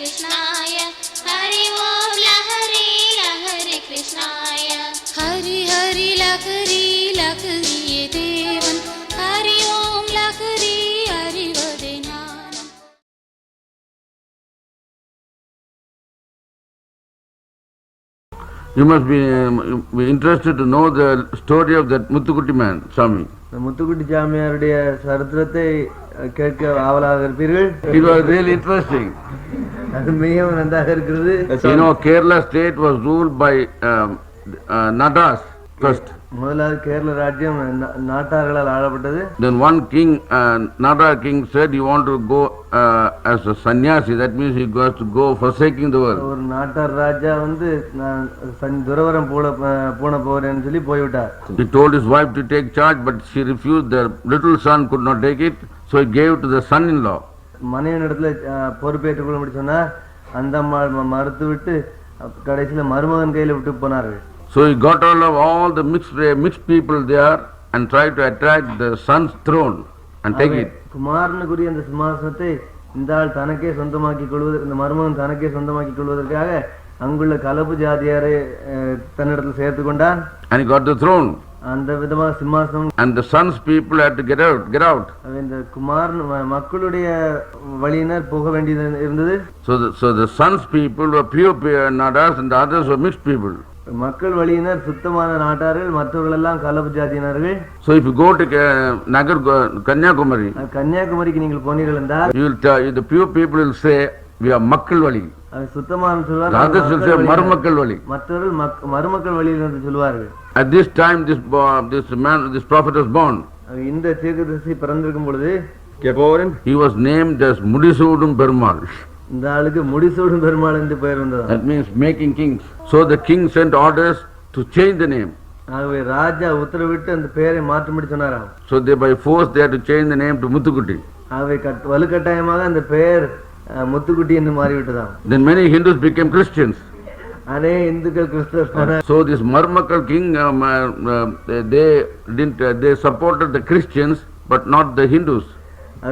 कृष्णाय हरि ओम लहरी लहरी कृष्णाय ஹரி ஹரி லகரி லகரியே தேவன் ஹரி ஓம் லகரி அறிவதே ஞானம் You must be, um, be interested to know the story of that Muthukutti man, Swami. இந்த முத்துக்குட்டி சாமியாருடைய சரித்திரத்தை அஹ், கேட்க ஆவலாக இருப்பீர்கள் It was really interesting. அது மிகவும் நன்றாக இருக்கிறது You know, Kerala state was ruled by um, uh, Nadas first. முதலாவது கேரள ராஜ்யம் நாட்டார்களால் ஆளப்பட்டது Then one king, uh, Nada king said he want to go uh, as a sannyasi. That means he has to go forsaking the world. ஒரு நாட்டார் ராஜா வந்து நான் Sun துறவரம் பூட பூன போறேன்னு சொல்லி போய்விட்டார் He told his wife to take charge, but she refused. Their little son could not take it, so he gave to the son-in-law. மனைவியின் இடத்துல அஹ், பொறுப்பேற்றுக் கொள்ள சொன்னார் அந்த அம்மா ம- மறுத்து விட்டு கடைசியில மருமகன் கையில விட்டு போனார்கள் So he got all of all the mixed, mixed people there and tried to attract the son's throne and take it. குமாரனுக்குரிய அந்த சிம்மாசனத்தை இந்த ஆள் தனக்கே சொந்தமாக்கி கொள்வதற்கு இந்த மருமகன் தனக்கே சொந்தமாக்கி கொள்வதற்காக அங்குள்ள கலப்பு ஜாதியாரை தன்னிடத்தில் சேர்த்து கொண்டான் And he got the throne. அந்த விதமாக சிம்மாசனம் And the son's people had to get out, get out. அது இந்த குமாரன் ம- மக்களுடைய வழியினர் போக வேண்டியது இருந்தது So the, so the son's people were pure, pure Nadas and the others were mixed people. மக்கள் வழியினர் சுத்தமான நாட்டார்கள் மற்றவர்கள் எல்லாம் கலப்பு ஜாதியினர்கள் So if you go to uh, Nagar, Kanyakumari, அது கன்னியாகுமரிக்கு நீங்கள் போனீர்கள் என்றால் you will tell, the pure people will say, Makkalwali. அது சுத்தமான The சொல்வார் others will say, Marumakkalwali. மற்றவர்கள் மக்- மருமக்கள் வழியில் என்று சொல்வார்கள் At this time, this, bo- this man, this prophet was born. அது இந்த தீர்க்கதரிசி பிறந்திருக்கும் பொழுது He was named as Mudisudum Perumal. இந்த ஆளுக்கு முடிசூடும் பெருமாள் என்று பெயர் வந்தது That means making kings. So the king sent orders to change the name. ஆகவே ராஜா உத்தரவிட்டு அந்த பெயரை மாற்றும்படி சொன்னாராம் So they by force they had to change the name to Muthukutti. ஆகவே கட் வலுக்கட்டாயமாக அந்த பெயர் முத்துக்குட்டி என்று மாறிவிட்டதாம் Then many Hindus became Christians. அதே இந்துக்கள் கிறிஸ்தவர் போனார். So this Marmakal king, um, uh, uh, they didn't, uh, they supported the Christians but not the Hindus.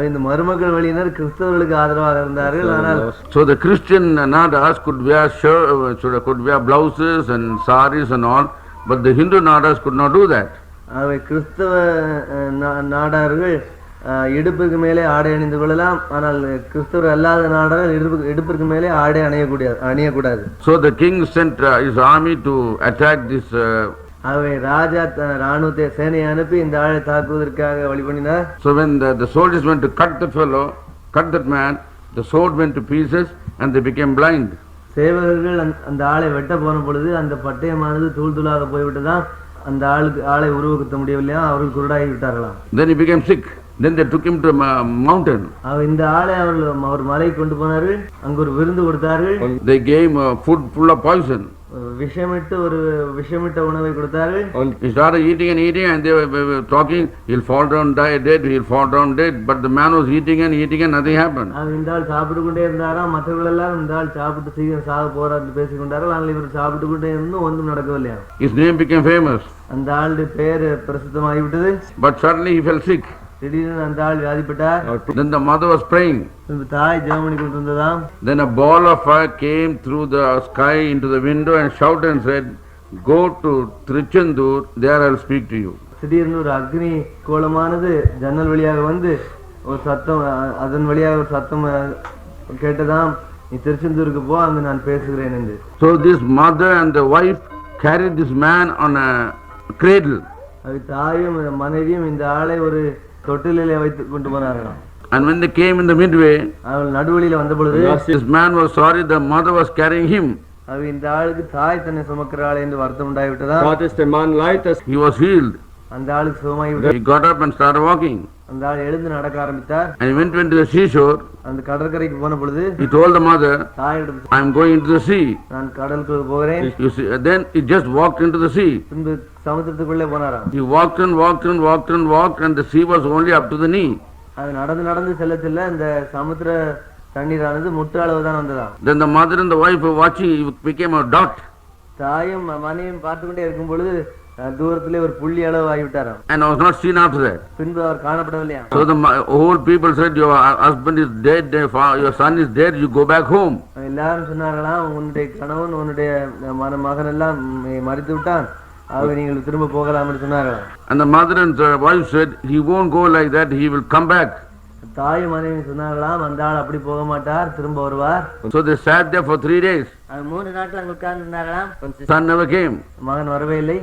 இந்த மருமக்கள் வழியினர் கிறிஸ்தவர்களுக்கு ஆதரவாக இருந்தார்கள் ஆனால் So the Christian Nadas could wear shirt, uh, could wear blouses and saris and all, but the Hindu Nadas could not do that. ஆகவே கிறிஸ்தவ நாடார்கள் இடுப்புக்கு மேலே ஆடை அணிந்து கொள்ளலாம் ஆனால் கிறிஸ்தவர் அல்லாத நாடார்கள் இடுப்பு இடுப்பிற்கு மேலே ஆடை அணியக்கூடிய அணியக்கூடாது So the king sent uh, his army to attack this. Uh, ஆகவே ராஜா த- ராணுவத்தை சேனையை அனுப்பி இந்த ஆளை தாக்குவதற்காக வழி பண்ணினார் so when the, the soldiers went to cut the fellow, cut that man, the sword went to pieces and they became blind. சேவகர்கள் அந்த- ஆளை வெட்ட போன பொழுது அந்த பட்டயமானது தூள் தூளாக போய்விட்டதாம் அந்த ஆளுக்கு ஆளை உருவகுத்த முடியவில்லையா அவர்கள் குருடாகி விட்டார்களாம் Then he became sick. Then they took him to a ma- mountain. அவர் இந்த ஆளை அவர்கள் அவர் மலை கொண்டு போனார்கள் அங்கு ஒரு விருந்து கொடுத்தார்கள் They gave him uh, food full of poison. ஒரு விஷமிட்டு ஒரு விஷமிட்ட உணவை கொடுத்தார்கள் He started eating and eating and they were, were- were talking, he'll fall down die dead, he'll fall down dead. But the man was eating and eating and nothing happened. அவர் இந்த ஆள் சாப்பிட்டு கொண்டே இருந்தாராம் மற்றவர்கள் எல்லாம் இந்த ஆள் சாப்பிட்டு சீக்கிரம் சாக போறாரு பேசிக் கொண்டார்கள் ஆனால் இவர் சாப்பிட்டு கொண்டே இருந்தும் ஒன்றும் நடக்கவில்லையா His name became famous. அந்த ஆளுடைய பெயர் பிரசித்தமாகிவிட்டது But suddenly he fell sick. திடீர்னு அந்த ஆள் வியாதிப்பட்டார் Then the mother was praying. தாய் ஜெர்மனி கொண்டு வந்ததாம் Then a ball of fire came through the sky into the window and shouted and said, Go to Trichandur, there I'll speak to you. திடீர்னு ஒரு அக்னி கோலமானது ஜன்னல் வழியாக வந்து ஒரு சத்தம் அதன் வழியாக ஒரு சத்தம் கேட்டதாம் நீ திருச்செந்தூருக்கு போ அங்கு நான் பேசுகிறேன் என்று So this mother and the wife carried this man on a cradle. தாயும் மனைவியும் இந்த ஆளை ஒரு தொட்டிலே வைத்து கொண்டு போனார்களாம் And when they came in the midway, அவள் நடுவழியில வந்த பொழுது this man was sorry the mother was carrying him. அது இந்த ஆளுக்கு தாய் தன்னை சுமக்கிறாள் என்று வருத்தம் உண்டாகிவிட்டதா He was healed. அந்த ஆளுக்கு சுகமாகிவிட்டது He got up and started walking. அந்த ஆள் எழுந்து நடக்க ஆரம்பித்தார் And he went into the seashore. அந்த கடற்கரைக்கு போன பொழுது He told the mother, தாயிடம் I'm going into the sea. நான் கடலுக்கு போகிறேன் You see, then he just walked into the sea. பின்பு சமுத்திரத்துக்குள்ளே போனாராம் He walked and walked and walked and walked and the sea was only up to the knee. அது நடந்து நடந்து செல்ல செல்ல இந்த சமுத்திர தண்ணீரானது முட்டு அளவு தான் வந்ததாம் Then the mother and the wife were watching, he became a dot. தாயும் மனைவியும் பார்த்து கொண்டே இருக்கும் பொழுது தூரத்திலே ஒரு புள்ளி அளவு ஆகிவிட்டாராம் And was not seen after that. பின்பு அவர் காணப்படவில்லையா So the mo- whole people said, your husband is dead, your fa- your son is dead, you go back home. எல்லாரும் சொன்னார்களாம் உன்னுடைய கணவன் உன்னுடைய மகன் எல்லாம் மறித்து விட்டான் ஆகவே நீங்கள் திரும்ப போகலாம் என்று சொன்னார்களாம் And the mother and the wife said, he won't go like that, he will come back. தாய் மனைவி சொன்னார்களாம் அந்த ஆள் அப்படி போக மாட்டார் திரும்ப வருவார் So they sat there for three days. அது மூன்று நாட்கள் அங்க உட்கார்ந்து இருந்தார்களாம் Son never came. மகன் வரவே இல்லை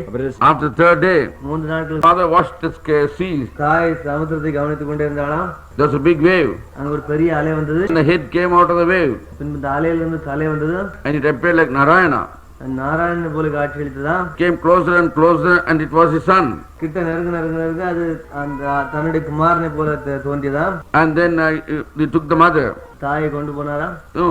After the third day, மூன்று நாட்கள் father watched the sca- seas. தாய் சமுத்திரத்தை கவனித்துக் கொண்டே இருந்தாலாம் There was a big wave. அங்க ஒரு பெரிய அலை வந்தது And the head came out of the wave. பின்பு இந்த அலையிலிருந்து தலை வந்தது And it appeared like Narayana. Narayanan போல காட்சி அளித்ததாம் Came closer and closer and it was his son. கிட்ட நெருங்க நெருங்க நெருங்க அது அந்த தன்னுடைய குமாரனை போல த- And then uh, he took the mother. தாயை கொண்டு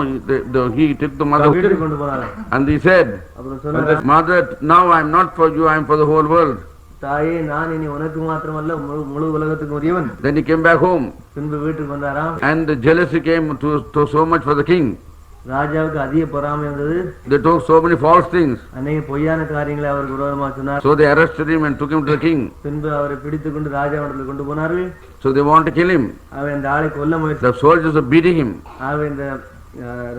he, the, the, he took the mother. வீட்டுக்கு கொண்டு போனாராம் And he said, அப்புறம் சொன்னாராம் Mother, now I am not for you, I am for the whole world. தாயே நான் இனி உனக்கு மாத்திரமல்ல முழு முழு உலகத்துக்கு உரியவன் Then he came back home. பின்பு வீட்டுக்கு வந்தாராம் And the jealousy came to, to so much for the king. ராஜாவுக்கு அதிக பொறாமை இருந்தது They told so many false things. அநேக பொய்யான காரியங்களை அவருக்கு விரோதமாக சொன்னார் So they arrested him and took him to the king. பின்பு அவரை பிடித்துக் கொண்டு ராஜாவிடத்தில் கொண்டு போனார்கள் So they want to kill him. அவர் அந்த ஆளை கொல்ல முயற்சி The soldiers are beating him. ஆகவே இந்த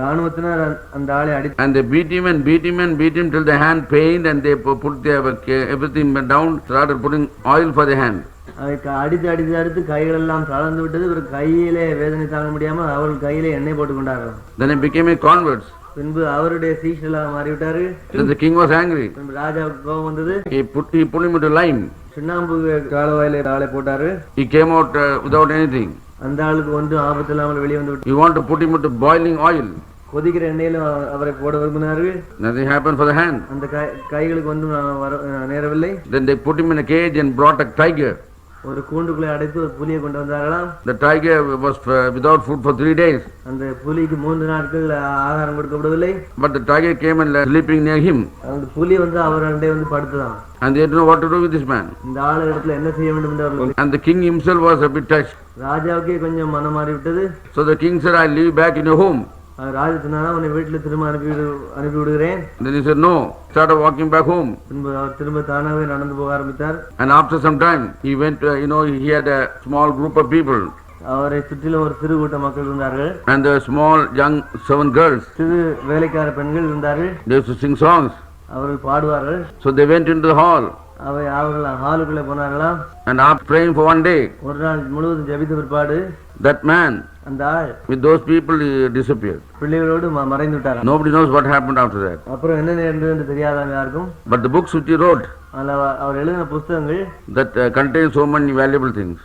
ராணுவத்தினர் அந்த- ஆளை அடி And they beat him and beat him and beat him till the hand pained and they pu- put their, uh, everything down, started putting oil for the hand. அதை க- அடித்து அடித்து அடித்து கைகள் எல்லாம் தளர்ந்து விட்டது இவர் கையிலே வேதனை தாங்க முடியாம அவர்கள் கையிலே எண்ணெய் போட்டு கொண்டார்கள் Then he became a convert. பின்பு அவருடைய சீஷலாக மாறிவிட்டாரு Then the king was angry. பின்பு ராஜாவுக்கு கோபம் வந்தது He put, he put him into lime. சுண்ணாம்பு காலவாயில ஆளை போட்டாரு He came out uh, without anything. அந்த ஆளுக்கு ஒன்றும் ஆபத்து இல்லாமல் வெளியே வந்து விட்டு wanted to put him into boiling oil. கொதிக்கிற எண்ணெயில அவ- அவரை போட விரும்பினாரு Nothing happened for the hand. அந்த கைகளுக்கு அஹ், நேரவில்லை Then they put him in a cage and brought a tiger. ஒரு கூண்டுக்குள்ளே அடைத்து ஒரு புலியை கொண்டு வந்தார்களாம் The tiger was uh, without food for three days. அந்த புலிக்கு மூன்று நாட்கள் ஆகாரம் கொடுக்கப்படவில்லை But the tiger came and lay sleeping near him. அந்த புலி வந்து அவர் அண்டை வந்து படுத்துதான் And they didn't know what to do with this man. இந்த ஆளு இடத்துல என்ன செய்ய வேண்டும் என்று அவர்கள் And the king himself was a bit touched. ராஜாவுக்கே கொஞ்சம் மனம் மாறி விட்டது So the king said, I'll leave you back in your home. அவர் ராஜா சொன்னாரா உன்னை வீட்டுல திரும்ப அனுப்பி விடு அனுப்பி விடுகிறேன் Then he said, No. Started walking back home. பின்பு அவர் திரும்ப தானாகவே நடந்து போக ஆரம்பித்தார் And after some time, he went, uh, you know, he had a small group of people. அவரை சுற்றிலும் ஒரு சிறு கூட்ட மக்கள் இருந்தார்கள் And the small young servant girls. சிறு வேலைக்கார பெண்கள் இருந்தார்கள் They used to sing songs. அவர்கள் பாடுவார்கள் So they went into the hall. அவை அவர்கள் ஹாலுக்குள்ளே போனார்களாம் And after praying for one day, ஒரு நாள் முழுவதும் ஜெபித்த பிற்பாடு that man அந்த ஆள் with those people he disappeared. பிள்ளைகளோடு மறைந்து விட்டாராம் Nobody knows what happened after that. அப்புறம் என்ன நேர்ந்தது என்று தெரியாதாங்க யாருக்கும் But the books which he wrote அதில் அவ- அவர் எழுதின that uh, contain so many valuable things.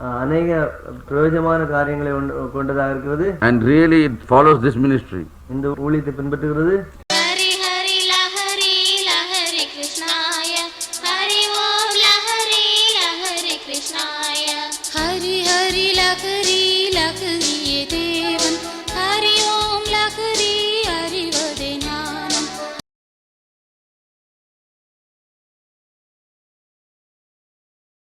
அஹ், அநேக பிரயோஜனமான காரியங்களை கொண்டு- கொண்டதாக இருக்கிறது And really it follows this ministry. இந்த ஊழியத்தை பின்பற்றுகிறது